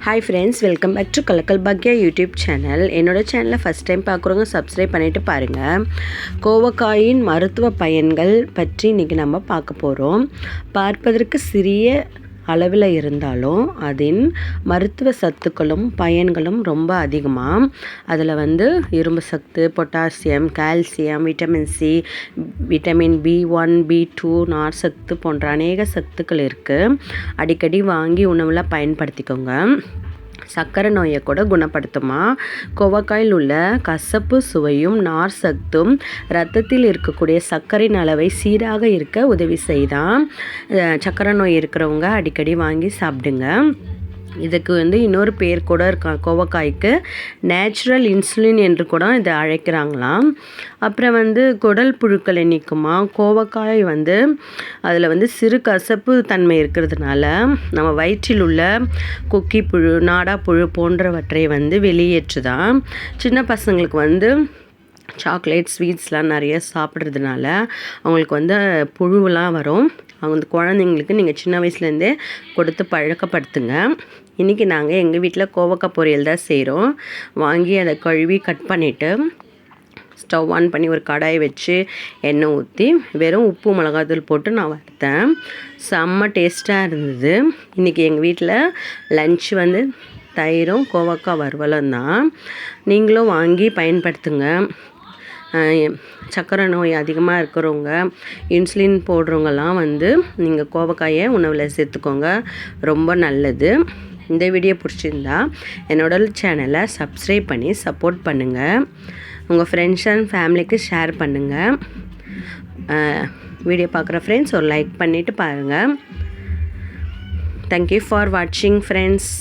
Hi friends welcome back to Kalakkal Bhagya YouTube channel என்னோட சேனலை first time பார்க்குறவங்க subscribe பண்ணிவிட்டு பாருங்கள் கோவக்காயின் மருத்துவ பயன்கள் பற்றி இன்றைக்கி நம்ம பார்க்க போகிறோம் பார்ப்பதற்கு சிறிய அளவில் இருந்தாலும் அதன் மருத்துவ சத்துக்களும் பயன்களும் ரொம்ப அதிகமாக அதில் வந்து இரும்பு சத்து potassium calcium vitamin C vitamin B one B two நார் சத்து போன்ற அநேக சத்துக்கள் இருக்குது அடிக்கடி வாங்கி உணவில் பயன்படுத்திக்கோங்க. சர்க்கரை நோயை கூட குணப்படுத்துமா? கோவக்காயில் உள்ள கசப்பு சுவையும் நார் சத்தும் ரத்தத்தில் இருக்கக்கூடிய சர்க்கரையின் அளவை சீராக இருக்க உதவி செய்தான் சக்கரை சர்க்கரை நோய் இருக்கிறவங்க அடிக்கடி வாங்கி சாப்பிடுங்க. இதுக்கு வந்து இன்னொரு பேர் கூட இருக்கா கோவக்காய்க்கு. நேச்சுரல் இன்சுலின் என்று கூட இதை அழைக்கிறாங்களாம். அப்புறம் வந்து குடல் புழுக்களை நீக்குமா கோவக்காய் வந்து அதில் வந்து சிறு கசப்பு தன்மை இருக்கிறதுனால நம்ம வயிற்றில் உள்ள கொக்கி புழு நாடா புழு போன்றவற்றை வந்து வெளியேற்றுதான் சின்ன பசங்களுக்கு வந்து சாக்லேட் ஸ்வீட்ஸ்லாம் நிறைய சாப்பிட்றதுனால அவங்களுக்கு வந்து புழுவெலாம் வரும். அவங்க வந்து குழந்தைங்களுக்கு நீங்கள் சின்ன வயசுலேருந்தே கொடுத்து பழக்கப்படுத்துங்க. இன்றைக்கி நாங்கள் எங்கள் வீட்டில் கோவக்காய் பொரியல் தான் செய்கிறோம் வாங்கி அதை கழுவி கட் பண்ணிவிட்டு ஸ்டவ் ஆன் பண்ணி ஒரு கடாய் வச்சு எண்ணெய் ஊற்றி வெறும் உப்பு மிளகாத்தூள் போட்டு நான் வறுத்தேன். செம்ம டேஸ்ட்டாக இருந்தது. இன்றைக்கி எங்கள் வீட்டில் லன்ச் வந்து தயிரும் கோவக்காய் வறுவலும் தான். நீங்களும் வாங்கி பயன்படுத்துங்க. சக்கரை நோய் அதிகமாக இருக்கிறவங்க இன்சுலின் போடுறவங்கலாம் வந்து நீங்கள் கோவக்காயை உணவில் சேர்த்துக்கோங்க. ரொம்ப நல்லது. இந்த வீடியோ பிடிச்சிருந்தா என்னோட சேனலை சப்ஸ்கிரைப் பண்ணி சப்போர்ட் பண்ணுங்கள் உங்கள் ஃப்ரெண்ட்ஸ் அண்ட் ஃபேமிலிக்கு ஷேர் பண்ணுங்கள் வீடியோ பார்க்குற ஃப்ரெண்ட்ஸ் ஒரு லைக் பண்ணிவிட்டு பாருங்கள் தேங்க்யூ ஃபார் வாட்சிங் ஃப்ரெண்ட்ஸ்